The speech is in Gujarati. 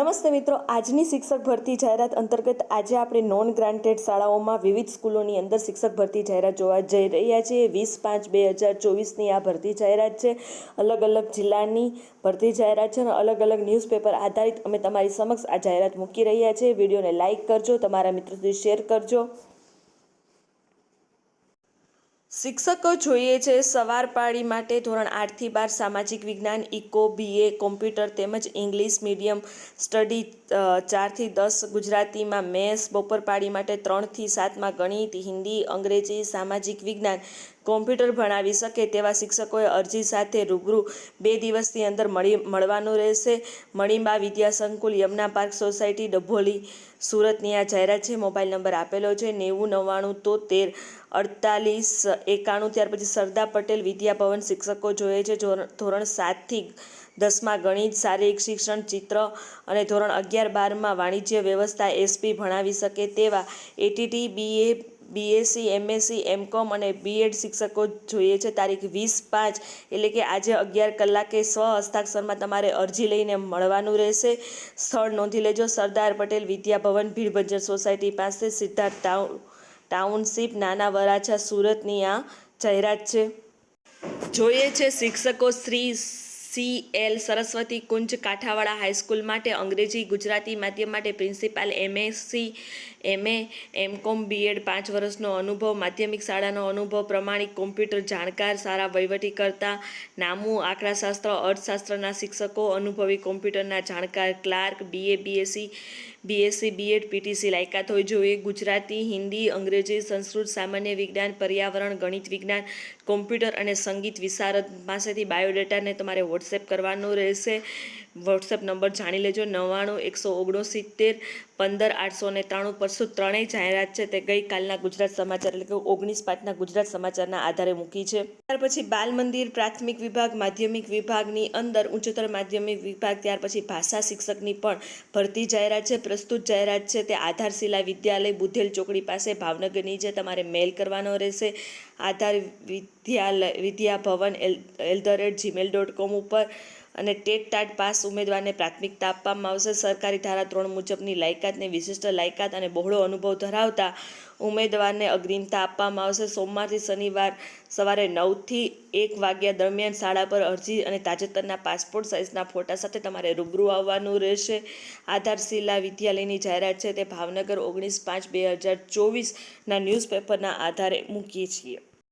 નમસ્તે મિત્રો, આજની શિક્ષક ભરતી જાહેરાત અંતર્ગત આજે આપણે નોન ગ્રાન્ટેડ શાળાઓમાં વિવિધ સ્કૂલોની અંદર શિક્ષક ભરતી જાહેરાત જોવા જઈ રહ્યા છીએ. વીસ પાંચ બે હજાર ચોવીસની આ ભરતી જાહેરાત છે. અલગ અલગ જિલ્લાની ભરતી જાહેરાત છે અને અલગ અલગ ન્યૂઝપેપર આધારિત અમે તમારી સમક્ષ આ જાહેરાત મૂકી રહ્યા છીએ. વિડીયોને લાઇક કરજો, તમારા મિત્રો શેર કરજો. શિક્ષકો જોઈએ છે સવાર પાળી માટે ધોરણ આઠથી બાર સામાજિક વિજ્ઞાન, ઇકો બીએ કોમ્પ્યુટર તેમજ ઇંગ્લિશ મીડિયમ સ્ટડી ચારથી દસ ગુજરાતીમાં મેથ્સ, બપોર પાળી માટે ત્રણથી સાતમાં ગણિત, હિન્દી, અંગ્રેજી, સામાજિક વિજ્ઞાન કોમ્પ્યુટર ભણાવી શકે તેવા શિક્ષકોએ અરજી સાથે રૂબરૂ બે દિવસની અંદર મળી, મળવાનું રહેશે. મણિબા વિદ્યા સંકુલ યમુના પાર્ક સોસાયટી ડભોલી, સુરતની આ જાહેરાત છે. મોબાઈલ નંબર આપેલો છે નેવું નવ્વાણું તોતેર અડતાલીસ એકાણું. ત્યાર પછી સરદાર પટેલ વિદ્યાભવન શિક્ષકો જોઈએ છે. ધોરણ સાતથી દસમાં ગણિત, શારીરિક શિક્ષણ, ચિત્ર અને ધોરણ અગિયાર બારમાં વાણિજ્ય વ્યવસ્થા એસપી ભણાવી શકે તેવા ATT BA BSc MSc MCom અને બીએડ શિક્ષકો જોઈએ છે. તારીખ વીસ પાંચ, એટલે કે આજે અગિયાર કલાકે સ્વ હસ્તાક્ષરમાં તમારે અરજી લઈને મળવાનું રહેશે. સ્થળ નોંધી લેજો. સરદાર પટેલ વિદ્યાભવન ભીડભંજર સોસાયટી પાસે સિદ્ધાર્થ ટાઉન ટાઉનશીપ, નાના વરાછા, સુરતની આ જાહેરાત છે. જોઈએ છે શિક્ષકો Shri C L Saraswati Kunj Kanthawala high school માટે અંગ્રેજી, ગુજરાતી માધ્યમ માટે principal MSc MA MCom BEd પાંચ વર્ષનો અનુભવ, માધ્યમિક શાળાનો અનુભવ, પ્રમાણિક કોમ્પ્યુટર જાણકાર, સારા વહીવટીકર્તા, નામું, આંકડાશાસ્ત્ર, અર્થશાસ્ત્રના શિક્ષકો, અનુભવી કોમ્પ્યુટરના જાણકાર clerk BA BSc BSc, BEd, PTC લાયકાત હોય. જોઈએ ગુજરાતી, હિન્દી, અંગ્રેજી, સંસ્કૃત, સામાન્ય વિજ્ઞાન, પર્યાવરણ, ગણિત વિજ્ઞાન, કોમ્પ્યુટર અને સંગીત વિશારદ પાસેથી બાયોડેટાને તમારે વોટ્સએપ કરવાનો રહેશે. વોટ્સએપ નંબર જાણી લેજો, નવ્વાણું, એકસો ઓગણસિત્તેર, પંદર, આઠસો ને ત્રાણું. પરસો ત્રણેય જાહેરાત છે, તે ગઈકાલના ગુજરાત સમાચાર એટલે કે ઓગણીસ પાંચના ગુજરાત સમાચારના આધારે મૂકી છે. ત્યાર પછી બાલ મંદિર, પ્રાથમિક વિભાગ, માધ્યમિક વિભાગની અંદર ઉચ્ચતર માધ્યમિક વિભાગ, ત્યાર પછી ભાષા શિક્ષકની પણ ભરતી જાહેરાત છે, પ્રસ્તુત જાહેરાત છે. તે આધારશિલા વિદ્યાલય, બુધેલ ચોકડી પાસે ભાવનગરની છે. તમારે મેલ કરવાનો રહેશે. Aadhar Vidyalaya Vidya Bhavan L L the rate Gmail dot com ઉપર અને ટેટ ટાટ પાસ ઉમેદવારને પ્રાથમિકતા આપવામાં આવશે. સરકારી ધારા ત્રણ મુજબની લાયકાતને વિશિષ્ટ લાયકાત અને બહોળો અનુભવ ધરાવતા ઉમેદવારને અગ્રિમતા આપવામાં આવશે. સોમવારથી શનિવાર સવારે નવથી એક વાગ્યા દરમિયાન શાળા પર અરજી અને તાજેતરના પાસપોર્ટ સાઇઝના ફોટા સાથે તમારે રૂબરૂ આવવાનું રહેશે. આધારશીલા વિદ્યાલયની જાહેરાત છે તે ભાવનગર ઓગણીસ પાંચ બે હજાર ચોવીસના ન્યૂઝપેપરના આધારે મૂકીએ છીએ.